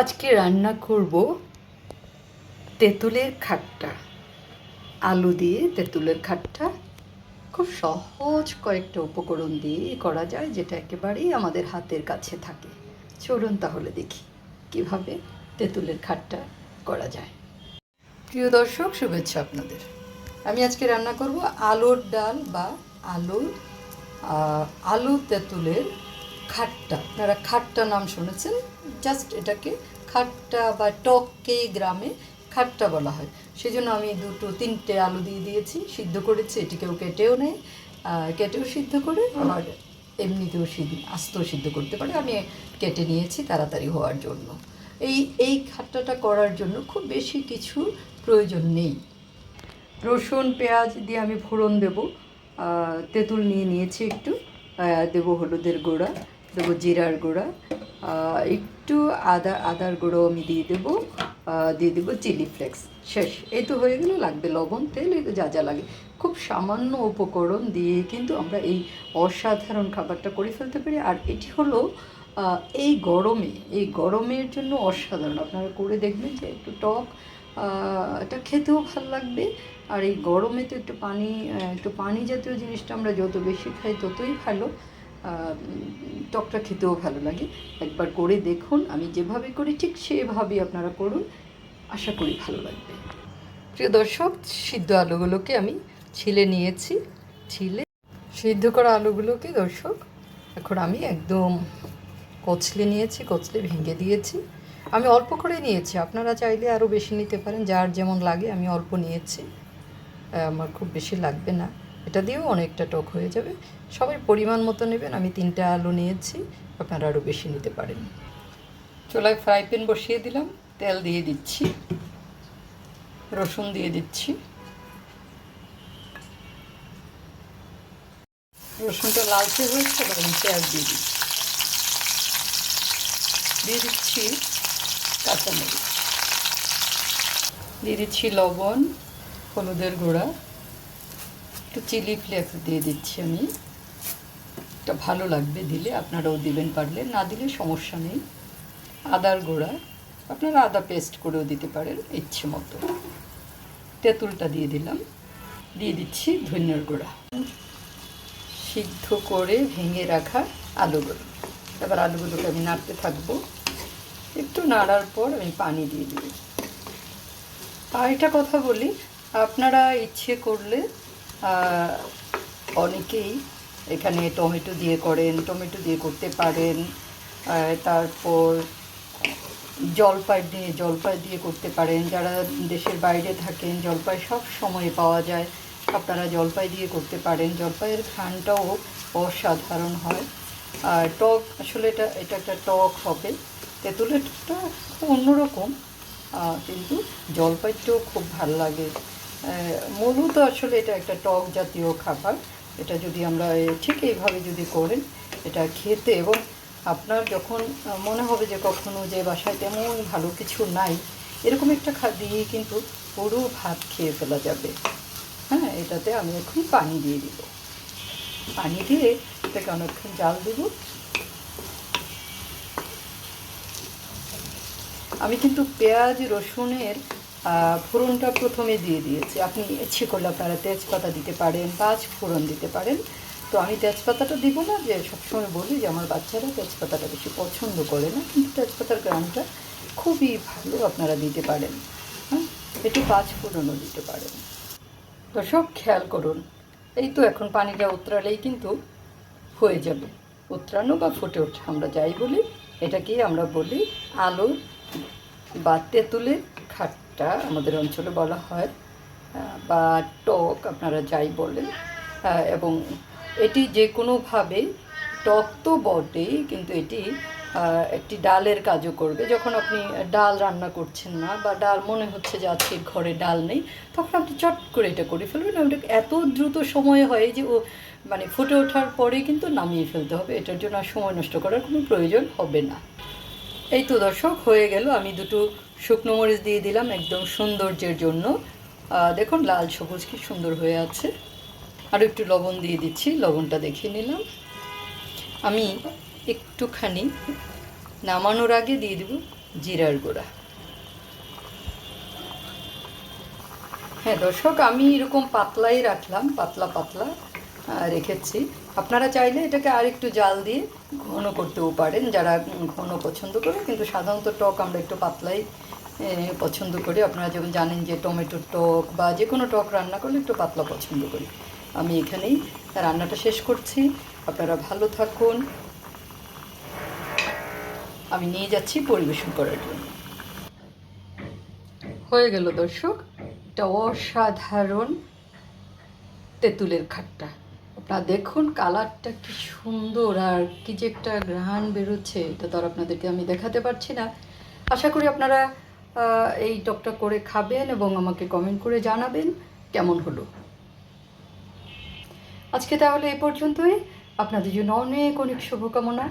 আজকে রান্না করব তেঁতুলের খাট্টা। আলু দিয়ে তেঁতুলের খাট্টা। খুব সহজ কয়েকটা উপকরণ দিয়ে করা যায়, যেটা একেবারেই আমাদের হাতের কাছে থাকে। চলুন তাহলে দেখি কীভাবে তেঁতুলের খাট্টা করা যায়। প্রিয় দর্শক, শুভেচ্ছা আপনাদের। আমি আজকে রান্না করব আলুর ডাল বা আলুর আলু তেঁতুলের খাট্টা। আপনারা খাট্টা নাম শুনেছেন? জাস্ট এটাকে খাট্টা বা টককে গ্রামে খাট্টা বলা হয়। সেই জন্য আমি দুটো, তিনটে আলু দিয়ে দিয়েছি, সিদ্ধ করেছি, এটিকেও কেটেও নেয় কেটেও সিদ্ধ করে, আবার এমনিতেও সিদ্ধ আস্তেও সিদ্ধ করতে পারে। আমি কেটে নিয়েছি তাড়াতাড়ি হওয়ার জন্য। এই এই খাট্টাটা করার জন্য খুব বেশি কিছু প্রয়োজন নেই। রসুন, পেঁয়াজ দিয়ে আমি ফোড়ন দেব। তেঁতুল নিয়ে নিয়েছি একটু। দেবো হলুদের গুঁড়া। দেবো জিরার গুঁড়া। একটু আদা, আদার গুঁড়ো আমি দিয়ে দেবো। দিয়ে দেবো চিলি ফ্লেক্স। শেষ। এই তো হয়ে গেলে, লাগবে লবণ, তেল, এই তো যা যা লাগে। খুব সামান্য উপকরণ দিয়ে কিন্তু আমরা এই অসাধারণ খাবারটা করে ফেলতে পারি। আর এটি হলো এই গরমে, এই গরমের জন্য অসাধারণ। আপনারা করে দেখবেন যে একটু টক এটা খেতেও ভালো লাগবে। আর এই গরমে তো একটু পানি একটু পানি জাতীয় জিনিসটা আমরা যত বেশি খাই ততই ভালো। টকটা খেতেও ভালো লাগে। একবার করে দেখুন, আমি যেভাবে করি ঠিক সেভাবেই আপনারা করুন। আশা করি ভালো লাগবে। প্রিয় দর্শক, সিদ্ধ আলুগুলোকে আমি ছিলে নিয়েছি। ছিলে, সিদ্ধ করা আলুগুলোকে দর্শক, এখন আমি একদম কচলে নিয়েছি, কচলে ভেঙে দিয়েছি। আমি অল্প করে নিয়েছি, আপনারা চাইলে আরও বেশি নিতে পারেন। যার যেমন লাগে আমি অল্প নিয়েছি। আমার খুব বেশি লাগবে না। এটা দিয়েও অনেকটা টক হয়ে যাবে। সবাই পরিমাণ মতো নেবেন, আমি তিনটা আলু নিয়েছি, আপনারা আরও বেশি নিতে পারেন। চুলায় ফ্রাই প্যান বসিয়ে দিলাম, তেল দিয়ে দিচ্ছি, রসুন দিয়ে দিচ্ছি। রসুনটা লালচে হয়েছে আমি পেঁয়াজ দিয়ে দিচ্ছি। দিয়ে দিচ্ছি কাঁচামরিচ। দিয়ে দিচ্ছি লবণ, হলুদের গুঁড়া। একটু চিলি ফ্লেক্স দিয়ে দিচ্ছি আমি। এটা ভালো লাগবে দিলে, আপনারাও দিবেন পারলে। না দিলে সমস্যা নেই। আদার গুঁড়া, আপনারা আদা পেস্ট করেও দিতে পারেন, ইচ্ছে মতো। তেঁতুলটা দিয়ে দিলাম। দিয়ে দিচ্ছি ধনিয়ার গুঁড়া। সিদ্ধ করে ভেঙে রাখা আলুগুলো। এবার আলুগুলোকে আমি নাড়তে থাকব। একটু নাড়ার পর আমি পানি দিয়ে দিই আর একটা কথা বলি, আপনারা ইচ্ছে করলে অনেকেই এখানে টমেটো দিয়ে করেন, টমেটো দিয়ে করতে পারেন তারপর জলপাই দিয়ে জলপাই দিয়ে করতে পারেন। যারা দেশের বাইরে থাকেন, জলপাই সব সময় পাওয়া যায়। আপনারা জলপাই দিয়ে করতে পারেন। জলপাইয়ের ঘ্রাণটাও অসাধারণ হয়। আর টক, আসলে এটা এটা একটা টক হবে। তেঁতুলেরটা খুব অন্যরকম কিন্তু জলপাইটাও খুব ভালো লাগে। আহ, মূলত আসলে এটা একটা টক জাতীয় খাবার। এটা যদি আমরা ঠিক এইভাবে যদি করেন এটা খেতে এবং আপনার যখন মনে হবে যে কখনো যে বাসায় তেমন ভালো কিছু নাই এরকম একটা খা দিয়ে কিন্তু পুরো ভাত খেয়ে ফেলা যাবে। হ্যাঁ এটাতে আমি এখন পানি দিয়ে দিব। পানি দিয়ে এটাকে অনেকক্ষণ জাল দেব। আমি কিন্তু পেঁয়াজ রসুনের ফোড়নটা প্রথমে দিয়ে দিয়েছি। আপনি ইচ্ছে করলে আপনারা তেজপাতা দিতে পারেন পাঁচ ফোড়ন দিতে পারেন। তো আমি তেজপাতাটা দিব না, যে সবসময় বলি যে আমার বাচ্চারা তেজপাতাটা বেশি পছন্দ করে না, কিন্তু তেজপাতার গ্রামটা খুবই ভালো আপনারা দিতে পারেন। হ্যাঁ একটু পাঁচ ফোড়নও দিতে পারেন। দর্শক, খেয়াল করুন, এই তো এখন পানিটা উতরালেই কিন্তু হয়ে যাবে। উতরানো বা ফুটে ওঠা, আমরা যাই বলি, এটাকেই আমরা বলি আলুর বা তেঁতুলের খাট্টা আমাদের অঞ্চলে বলা হয় বা টক আপনারা যাই বলেন এবং এটি যে কোনোভাবে টক তো বটেই, কিন্তু এটি একটি ডালের কাজও করবে। যখন আপনি ডাল রান্না করছেন না, বা ডাল মনে হচ্ছে যে আজকে ঘরে ডাল নেই, তখন আপনি চট করে এটা করে ফেলবেন এটা এত দ্রুত সময় হয় যে ও মানে ফুটে ওঠার পরে কিন্তু নামিয়ে ফেলতে হবে। এটার জন্য সময় নষ্ট করার কোনো প্রয়োজন হবে না। এই তো দর্শক, হয়ে গেল। আমি দুটো শুকনো মরিচ দিয়ে দিলাম একদম সৌন্দর্যের জন্য। দেখুন, লাল সবুজ কি সুন্দর হয়ে আছে। আর একটু লবণ দিয়ে দিচ্ছি, লবণটা দেখিয়ে নিলাম। আমি একটুখানি নামানোর আগে দিয়ে দেব জিরার গুঁড়া। হ্যাঁ দর্শক, আমি এরকম পাতলাই রাখলাম, পাতলা পাতলা রেখেছি। আপনারা চাইলে এটাকে আরেকটু জাল দিয়ে ঘন করতেও পারেন। যারা ঘন পছন্দ করে, কিন্তু সাধারণত টক আমরা একটু পাতলাই পছন্দ করি। আপনারা যেমন জানেন যে টমেটোর টক বা যে কোনো টক রান্না করলে একটু পাতলা পছন্দ করি। আমি এখানেই রান্নাটা শেষ করছি। আপনারা ভালো থাকুন। আমি নিয়ে যাচ্ছি পরিবেশন করার জন্য। হয়ে গেল দর্শক এটা অসাধারণ তেঁতুলের খাট্টা। আপনারা দেখুন কালারটা কি সুন্দর আর কি যে একটা ঘ্রাণ বেরোচ্ছে, এটা তো আর আপনাদেরকে আমি দেখাতে পারছি না। আশা করি আপনারা এই টকটা করে খাবেন এবং আমাকে কমেন্ট করে জানাবেন কেমন হলো। আজকে তাহলে এ পর্যন্তই। আপনাদের জন্য অনেক অনেক শুভকামনা।